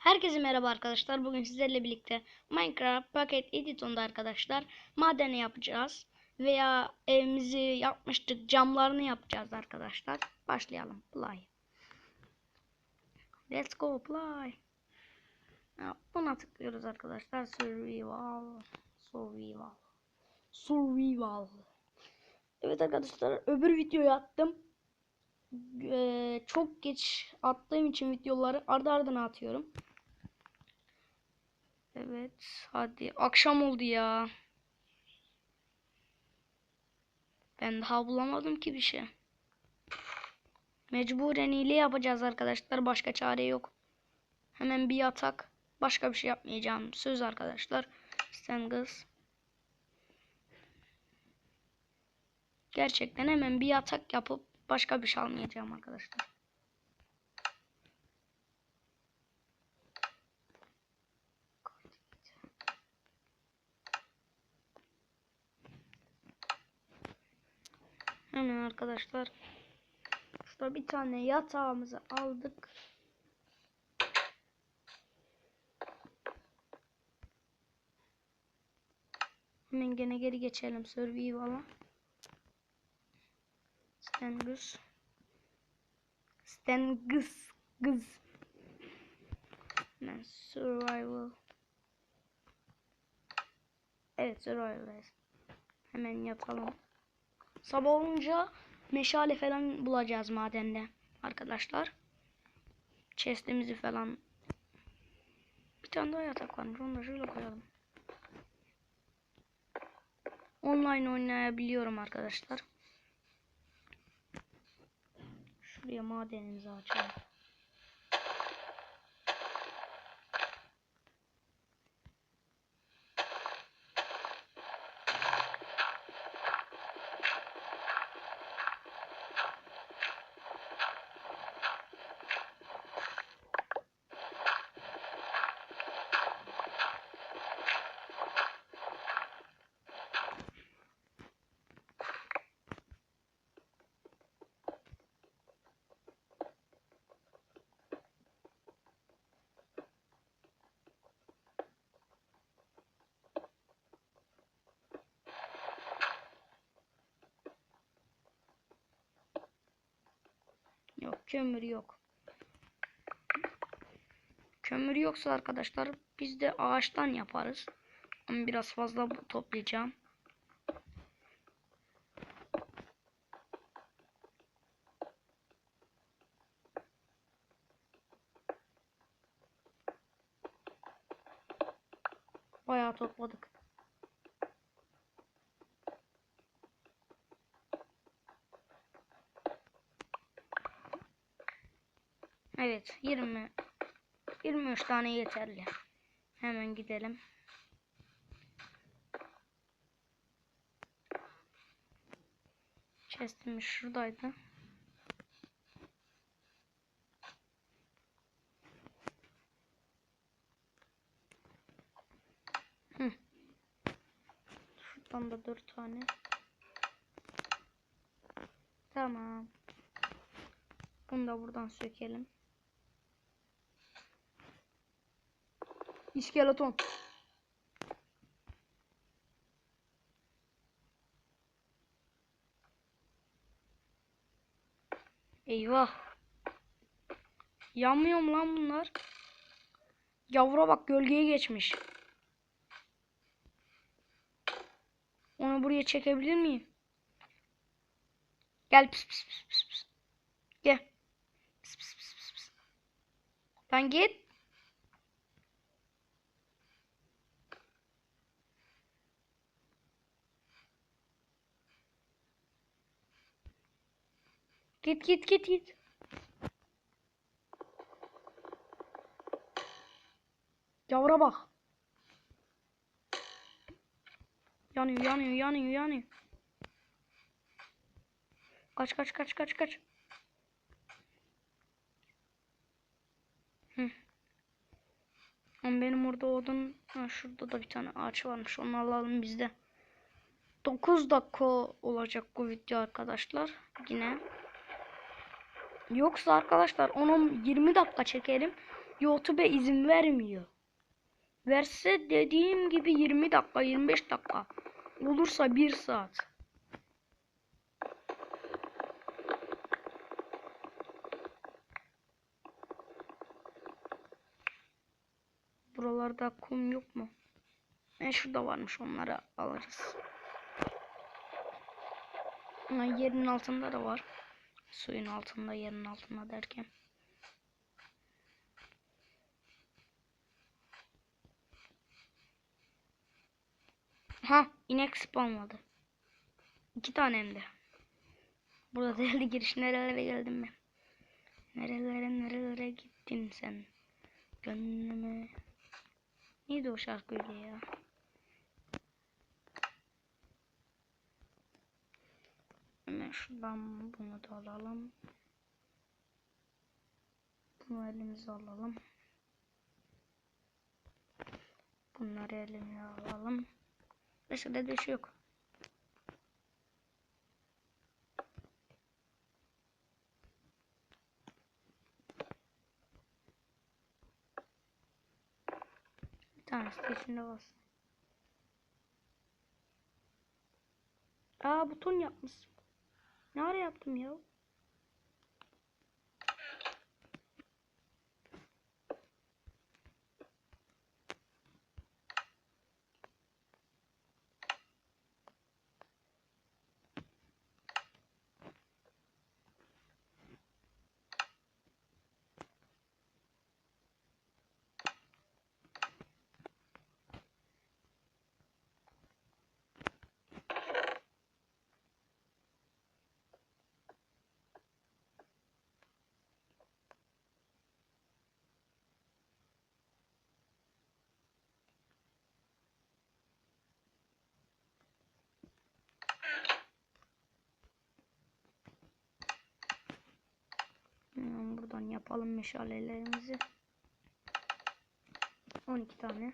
Herkese merhaba arkadaşlar. Bugün sizlerle birlikte Minecraft Pocket Edition'da arkadaşlar madeni yapacağız. Veya evimizi yapmıştık camlarını yapacağız arkadaşlar. Başlayalım. Play. Let's go play. Buna tıklıyoruz arkadaşlar. Survival. Survival. Survival. Evet arkadaşlar öbür videoyu attım. Eee, çok geç attığım için videoları ardı ardına atıyorum. Evet hadi akşam oldu ya. Ben daha bulamadım ki bir şey. Mecburen hile yapacağız arkadaşlar. Başka çare yok. Hemen bir yatak. Başka bir şey yapmayacağım. Söz arkadaşlar. Sen kız. Gerçekten hemen bir yatak yapıp başka bir şey almayacağım arkadaşlar. Hemen arkadaşlar. Şurada bir tane yatağımızı aldık. Hemen gene geri geçelim survival'a. Stengus. Stengus. Gız. Hemen survival. Evet survival. Hemen yatalım. Sabah olunca meşale falan bulacağız madende arkadaşlar. Chest'imizi falan. Bir tane daha yatak varmış. Onu da şöyle koyalım. Online oynayabiliyorum arkadaşlar. Şuraya madenimizi açalım. Yok kömür yok. Kömür yoksa arkadaşlar biz de ağaçtan yaparız. Ama biraz fazla toplayacağım. Bayağı topladık. Evet 20 23 tane yeterli. Hemen gidelim. Chest'imiz şuradaydı. Hı. Şuradan da 4 tane. Tamam. Bunu da buradan sökelim. İskeleton. Eyvah. Yanmıyor mu lan bunlar? Yavru bak gölgeye geçmiş. Onu buraya çekebilir miyim? Gel pis pis pis pis. Gel. Pis pis pis pis. Lan git. Git git git git. Yavra bak. Yanıyor yanıyor yanıyor yanıyor. Kaç kaç kaç kaç kaç. Hı. Ama benim orada odun ha, şurada da bir tane ağaç varmış. Onu alalım bizde. 9 dakika olacak bu video arkadaşlar. Yine. Yoksa arkadaşlar 10-20 dakika çekerim. YouTube izin vermiyor. Verse dediğim gibi 20 dakika 25 dakika. Olursa 1 saat. Buralarda kum yok mu? E şurada varmış onları alırız. Yerin altında da var. Suyun altında yerin altında derken. Ha inek spawnladı. İki tane hem de. Burada değerli giriş nerelere geldim ben. Nerelere nerelere gittin sen. Gönlüme. Neydi o şarkıydı ya? Hemen şuradan bunu da alalım. Bunu elimize alalım. Bunları elimize alalım. Da bir şey yok. Bir tanesi de içinde olsun. Aa buton yapmışım. Ne ara yaptım ya? Hemen buradan yapalım meşalelerimizi. 12 tane.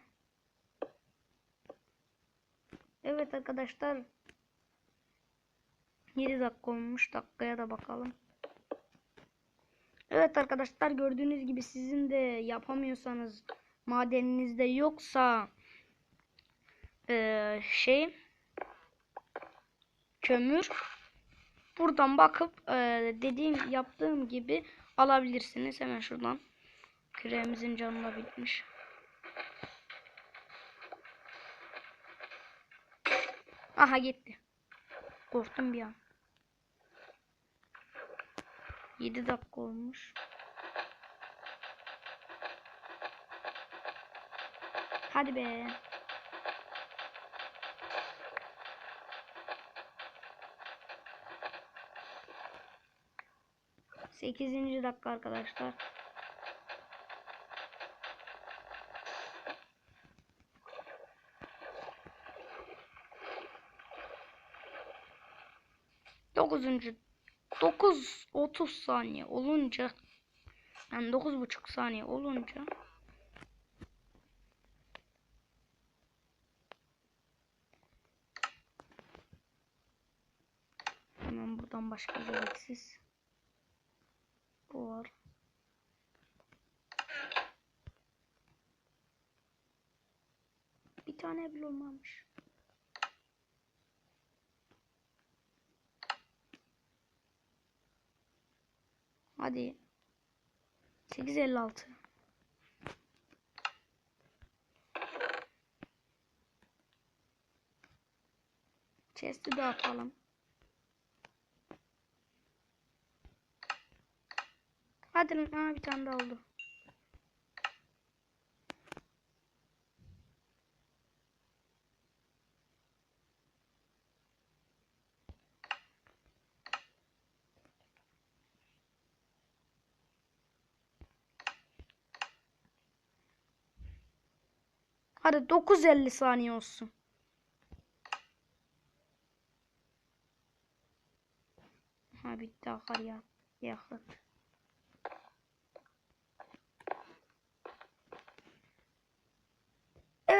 Evet arkadaşlar. 7 dakika olmuş. Dakikaya da bakalım. Evet arkadaşlar gördüğünüz gibi sizin de yapamıyorsanız madeninizde yoksa eee, şey kömür buradan bakıp eee, dediğim yaptığım gibi alabilirsiniz. Hemen şuradan küreğimizin canı da bitmiş. Aha gitti. Korktum bir an. 7 dakika olmuş. Hadi be. Sekizinci dakika arkadaşlar. Dokuzuncu 9 30 saniye olunca yani dokuz buçuk saniye olunca hemen buradan başka gereksiz var. Bir tane bile olmamış. Hadi. 856. Chest'i de Hadi ha, bir tane daha oldu. Hadi 9.50 saniye olsun. Ha bitti akar ya. Yakıt.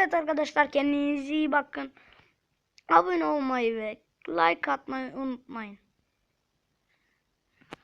Evet arkadaşlar kendinize iyi bakın. Abone olmayı ve like atmayı unutmayın.